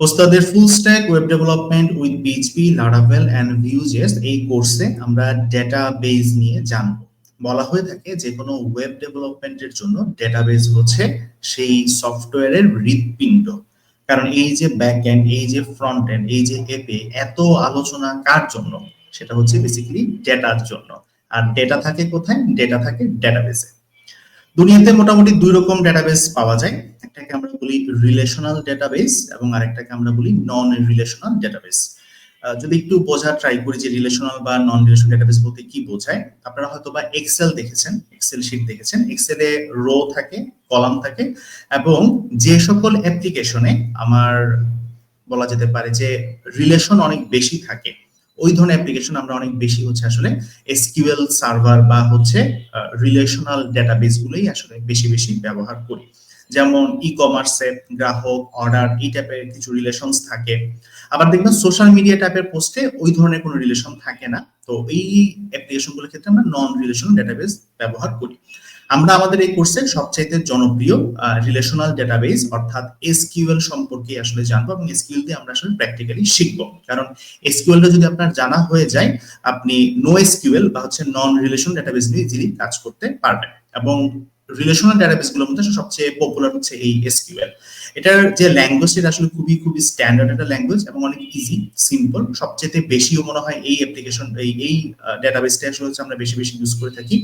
ওস্তাদের full stack web development with PHP Laravel and VueJS এই কোর্সে আমরা ডেটাবেজ নিয়ে জানব। বলা হয়ে থাকে যে কোনো ওয়েব ডেভেলপমেন্টের জন্য ডেটাবেজ হচ্ছে সেই সফটওয়্যারের হৃৎপিণ্ড। কারণ এই যে ব্যাক এন্ড এই যে ফ্রন্ট এন্ড এই যে এপে এত আলোচনা কার জন্য? সেটা হচ্ছে বেসিক্যালি ডেটার জন্য। আর ডেটা থাকে কোথায়? ডেটা থাকে ডেটাবেসে দুনিয়াতে মোটামুটি দুই রকম ডেটাবেস পাওয়া যায়। একটাকে আমরা বলি রিলেশনাল ডেটাবেস এবং আরেকটাকে আমরা বলি নন রিলেশনাল ডেটাবেস যদি একটু বোঝা ট্রাই করি যে রিলেশনাল বা নন রিলেশনাল ডেটাবেস বলতে কি বোঝায়, আপনারা হয়তো বা এক্সেল দেখেছেন এক্সেল শিট দেখেছেন। এক্সেলে রো থাকে কলাম থাকে এবং যে সকল অ্যাপ্লিকেশনে আমার বলা যেতে পারে যে রিলেশন অনেক বেশি থাকে ওই ধরনের অ্যাপ্লিকেশন আমরা অনেক বেশি হচ্ছে আসলে এসকিউএল সার্ভার বা হচ্ছে রিলেশনাল ডেটাবেস গুলোই আসলে বেশি বেশি ব্যবহার করি। যেমন ই কমার্সে গ্রাহক অর্ডার এই টাইপের কিছু রিলেশনস থাকে। আবার দেখবেন সোশ্যাল মিডিয়া টাইপের পোস্টে ওই ধরনের কোনো রিলেশন থাকে না। তো এই অ্যাপ্লিকেশনগুলোর ক্ষেত্রে আমরা নন রিলেশন ডেটাবেস ব্যবহার করি। আমরা আমাদের এই কোর্সের সবচাইতে জনপ্রিয় রিলেশনাল ডেটাবেস অর্থাৎ এসকিউএল সম্পর্কে আসলে জানব এবং এসকিউএল দিয়ে আমরা আসলে প্র্যাকটিক্যালি শিখব। কারণ এসকিউএলটা যদি আপনার জানা হয়ে যায়, আপনি নো এসকিউএল বা হচ্ছে নন রিলেশন ডেটাবেস নিয়ে ইজিলি কাজ করতে পারবেন। এবং রিলেশনাল ডেটাবেসগুলোর মধ্যে সবচেয়ে পপুলার হচ্ছে এই এসকিউএল এটার যে ল্যাঙ্গুয়েজ এটা আসলে খুবই খুবই স্ট্যান্ডার্ড একটা ল্যাঙ্গুয়েজ এবং অনেক ইজি সিম্পল সবচেয়ে বেশিও মনে হয় এই অ্যাপ্লিকেশন এই এই ডেটাবেসটা আসলে হচ্ছে আমরা বেশি বেশি ইউজ করে থাকি।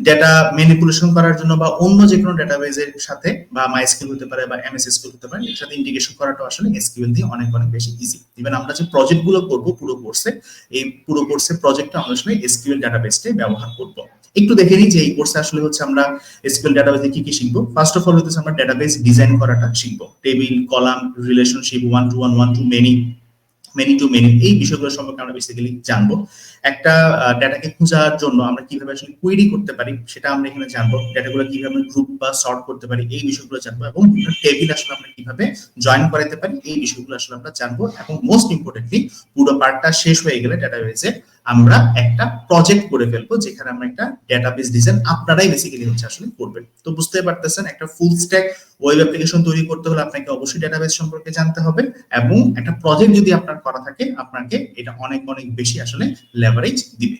ডেটা ম্যানিপুলেশন করার জন্য বা অন্য যে কোনো ডেটাবেজের সাথে বা মাইস্কিল হতে পারে বা এমএস এসকিউএল হতে পারে এর সাথে ইন্টিগ্রেশন করাটা আসলে এসকিউএল দিয়ে অনেক অনেক বেশি ইজি ইভেন আমরা যে প্রজেক্টগুলো করব পুরো কোর্সে এই পুরো কোর্সে প্রজেক্টটা আমরা আসলে এসকিউএল ডেটাবেসটাই ব্যবহার করব। একটু দেখে নিই যে এই কোর্সে আসলে হচ্ছে আমরা এসকিউএল ডেটাবেসে কি কি শিখব। ফার্স্ট অফ অল হচ্ছে আমরা ডেটাবেস ডিজাইন করাটা শিখব। Table column relationship one to one one to many many to many এই বিষয়গুলো সম্পর্কে আমরা বেসিক্যালি জানব। একটা ডেটাকে খোঁজার জন্য আমরা কীভাবে আসলে কোয়েরি করতে পারি সেটা আমরা এখানে জানব। ডেটাগুলো কীভাবে গ্রুপ বা সর্ট করতে পারি এই বিষয়গুলো জানব এবং টেবিল আসলে আমরা কীভাবে জয়েন করাতে পারি এই বিষয়গুলো আসলে আমরা জানব। এবং মোস্ট ইম্পর্টেন্টলি পুরো পার্টটা শেষ হয়ে গেলে ডেটাবেসে আমরা একটা প্রজেক্ট করে ফেলব যেখানে আমরা একটা ডেটাবেস ডিজাইন আপনারাই বেসিক্যালি হচ্ছে আসলে করবেন। তো বুঝতে পারতেছেন, একটা ফুল স্ট্যাক ওয়েব অ্যাপ্লিকেশন তৈরি করতে হলে আপনাকে অবশ্যই ডেটাবেস সম্পর্কে জানতে হবে এবং একটা প্রজেক্ট যদি আপনার করা থাকে, আপনাকে এটা অনেক অনেক বেশি আসলে লেভারেজ দিবে।